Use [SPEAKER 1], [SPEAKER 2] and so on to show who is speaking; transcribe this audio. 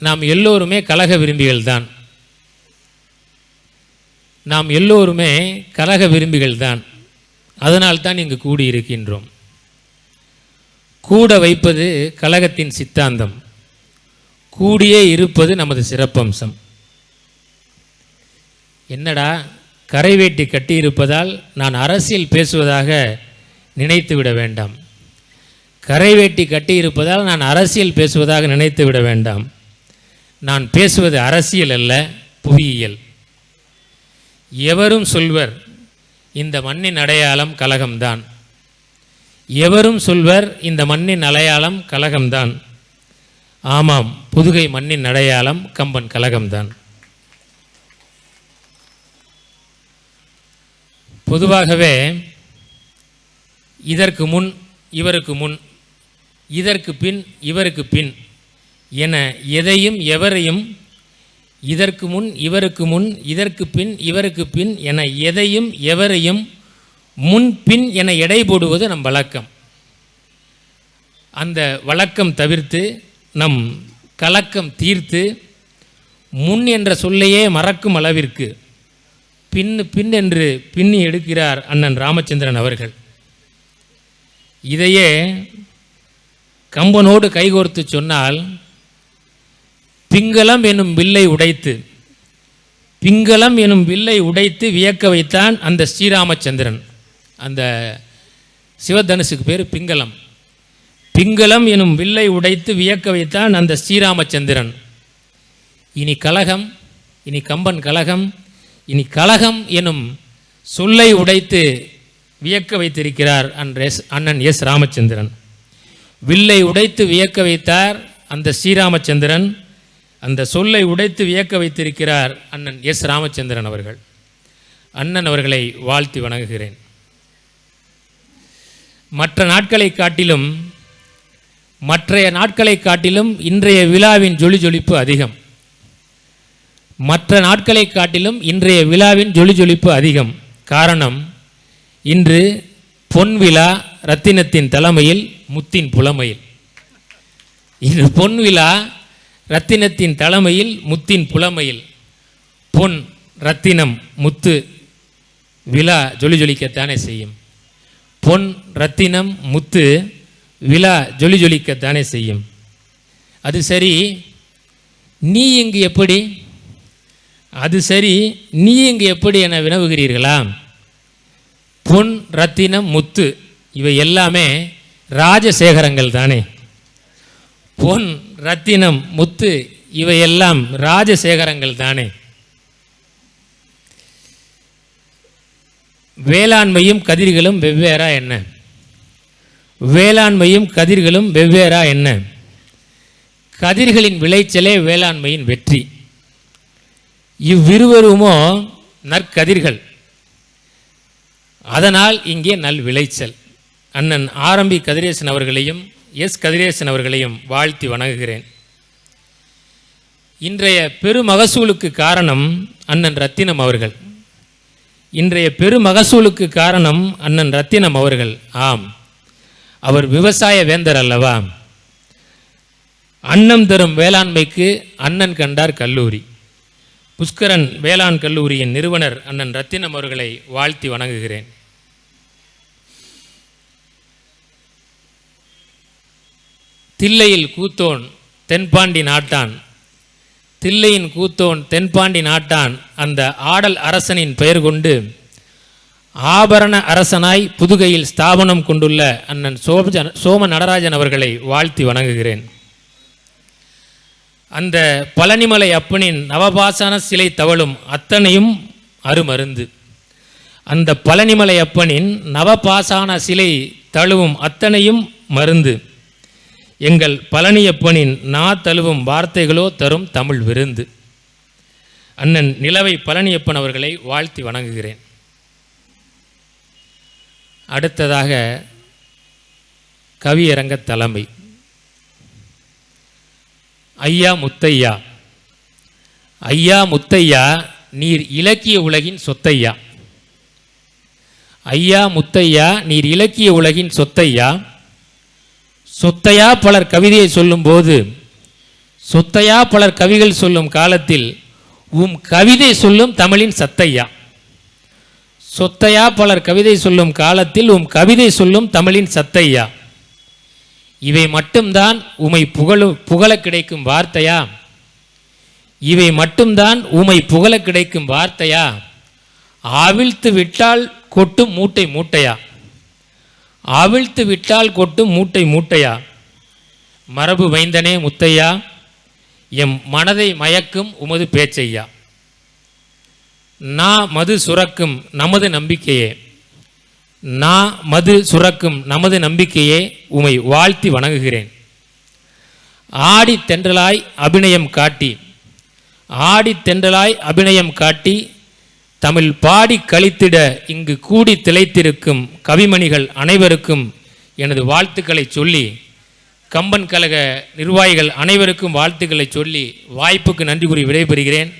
[SPEAKER 1] நாம் எல்லோருமே கலக விரும்பிகள் தான் நாம் எல்லோருமே கலக விரும்பிகள் தான் அதனால் தான் இங்கு கூடியிருக்கின்றோம். கூட வைப்பது கழகத்தின் சித்தாந்தம். கூடியே இருப்பது நமது சிறப்பம்சம். என்னடா கரைவேட்டி கட்டியிருப்பதால் நான் அரசியல் பேசுவதாக நினைத்து விட வேண்டாம் கரைவேட்டி கட்டியிருப்பதால் நான் அரசியல் பேசுவதாக நினைத்து விட வேண்டாம். நான் பேசுவது அரசியல் அல்ல புவியியல். எவரும் சொல்வர் இந்த மண்ணின் அடையாளம் கலகம்தான். எவரும் சொல்வர் இந்த மண்ணின் அடையாளம் கலகம்தான். ஆமாம் புதுகை மண்ணின் அடையாளம் கம்பன் கலகம்தான். பொதுவாகவே இதற்கு முன் இவருக்கு முன் இதற்கு பின் இவருக்கு பின் என எதையும் எவரையும் இதற்கு முன் இவருக்கு முன் இதற்கு பின் இவருக்கு பின் என எதையும் எவரையும் முன் பின் என எடை போடுவது நம் வழக்கம். அந்த வழக்கம் தவிர்த்து நம் கலக்கம் தீர்த்து முன் என்ற சொல்லையே மறக்கும் அளவிற்கு பின் பின் என்று பின்னி எடுக்கிறார் அண்ணன் ராமச்சந்திரன் அவர்கள். இதையே கம்பனோடு கைகோர்த்து சொன்னால் பிங்களம் எனும் வில்லை உடைத்து பிங்களம் எனும் வில்லை உடைத்து வியக்க வைத்தான் அந்த ஸ்ரீராமச்சந்திரன். அந்த சிவதனுசுக்கு பேர் பிங்களம். பிங்களம் எனும் வில்லை உடைத்து வியக்க வைத்தான் அந்த ஸ்ரீராமச்சந்திரன். இனி கலகம் இனி கம்பன் கலகம் இனி கலகம் எனும் சொல்லை உடைத்து வியக்க வைத்திருக்கிறார் அன்ரெஸ் அண்ணன் எஸ் ராமச்சந்திரன். வில்லை உடைத்து வியக்க வைத்தார் அந்த ஸ்ரீராமச்சந்திரன். அந்த சொல்லை உடைத்து வியக்க வைத்திருக்கிறார் அண்ணன் எஸ் ராமச்சந்திரன் அவர்கள். அண்ணன் அவர்களை வாழ்த்தி வணங்குகிறேன். மற்ற நாட்களை காட்டிலும் மற்றைய நாட்களை காட்டிலும் இன்றைய விழாவின் ஜொலி ஜொலிப்பு அதிகம். மற்ற நாட்களை காட்டிலும் இன்றைய விழாவின் ஜொலி ஜொலிப்பு அதிகம். காரணம் இன்று பொன் விழா ரத்தினத்தின் தலைமையில் முத்தின் புலமையில். இன்று பொன் விழா ரத்தினத்தின் தலைமையில் முத்தின் புலமையில். பொன் ரத்தினம் முத்து விழா ஜொலி ஜொலிக்கத்தானே செய்யும். பொன் ரத்தினம் முத்து விழா ஜொலி ஜொலிக்கத்தானே செய்யும். அது சரி நீ இங்கு எப்படி? அது சரி நீ இங்கு எப்படி என வினவுகிறீர்களா? பொன் ரத்தினம் முத்து இவை எல்லாமே ராஜசேகரங்கள் தானே. பொன் ரத்தினம் முத்து இவையெல்லாம் ராஜசேகரங்கள் தானே? வேளாண்மையும் கதிர்களும் வெவ்வேறா என்ன? வேளாண்மையும் கதிர்களும் வெவ்வேறா என்ன? கதிர்களின் விளைச்சலே வேளாண்மையின் வெற்றி. இவ்விருவருமோ நற்கதிர்கள். அதனால் இங்கே நல் விளைச்சல். அண்ணன் ஆரம்பி கதிரேசன் அவர்களையும் எஸ் கதிரேசன் அவர்களையும் வாழ்த்தி வணங்குகிறேன். இன்றைய பெருமகசூலுக்கு காரணம் அண்ணன் ரத்தினம் அவர்கள். இன்றைய பெருமகசூலுக்கு காரணம் அண்ணன் ரத்தினம் அவர்கள். ஆம். அவர் விவசாய வேந்தர் அல்லவா? அன்னம் தரும் வேளாண்மைக்கு அண்ணன் கண்டார் கல்லூரி. புஷ்கரன் வேளாண் கல்லூரியின் நிறுவனர் அண்ணன் ரத்தினம் அவர்களை வாழ்த்தி வணங்குகிறேன். தில்லையில் கூத்தோன் தென்பாண்டி நாட்டான் தில்லையின் கூத்தோன் தென்பாண்டி நாட்டான் அந்த ஆடல் அரசனின் பெயர் கொண்டு ஆபரண அரசனாய் புதுகையில் ஸ்தாபனம் கொண்டுள்ள அண்ணன் சோபஜன் சோம நடராஜன் அவர்களை வாழ்த்தி வணங்குகிறேன். அந்த பழனிமலை அப்பனின் நவபாசன சிலை தவழும் அத்தனையும் அருமருந்து. அந்த பழனிமலை அப்பனின் நவபாசான சிலை தழுவும் அத்தனையும் மருந்து. எங்கள் பழனியப்பனின் நா தழுவும் வார்த்தைகளோ தரும் தமிழ் விருந்து. அண்ணன் நிலவை பழனியப்பன் அவர்களை வாழ்த்தி வணங்குகிறேன். அடுத்ததாக கவியரங்க தலைமை. ஐயா முத்தையா. ஐயா முத்தையா நீர் இலக்கிய உலகின் சொத்தையா. ஐயா முத்தையா நீர் இலக்கிய உலகின் சொத்தையா. சொத்தையா பலர் கவிதையை சொல்லும்போது சொத்தையா பலர் கவிகள் சொல்லும் காலத்தில் உம் கவிதை சொல்லும் தமிழின் சத்தையா? சொத்தையா பலர் கவிதை சொல்லும் காலத்தில் உம் கவிதை சொல்லும் தமிழின் சத்தையா? இவை மட்டும்தான் உமை புகழு புகழ கிடைக்கும் வார்த்தையா? இவை மட்டும்தான் உமை புகழ கிடைக்கும் வார்த்தையா? அவிழ்த்து விட்டால் கொட்டும் மூட்டை மூட்டையா? அவிழ்த்து விட்டால் கொட்டும் மூட்டை மூட்டையா? மரபு வைந்தனே முத்தையா? எம் மனதை மயக்கும் உமது பேச்சையா? நா மது சுரக்கும் நமது நம்பிக்கையே. நா மது சுரக்கும் நமது நம்பிக்கையே உமை வாழ்த்தி வணங்குகிறேன். ஆடி தென்றலாய் அபிநயம் காட்டி. ஆடி தென்றலாய் அபிநயம் காட்டி தமிழ் பாடி கழித்திட இங்கு கூடி திளைத்திருக்கும் கவிமணிகள் அனைவருக்கும் எனது வாழ்த்துக்களை சொல்லி கம்பன் கழக நிர்வாகிகள் அனைவருக்கும் வாழ்த்துக்களை சொல்லி வாய்ப்புக்கு நன்றி கூறி விடைபெறுகிறேன்.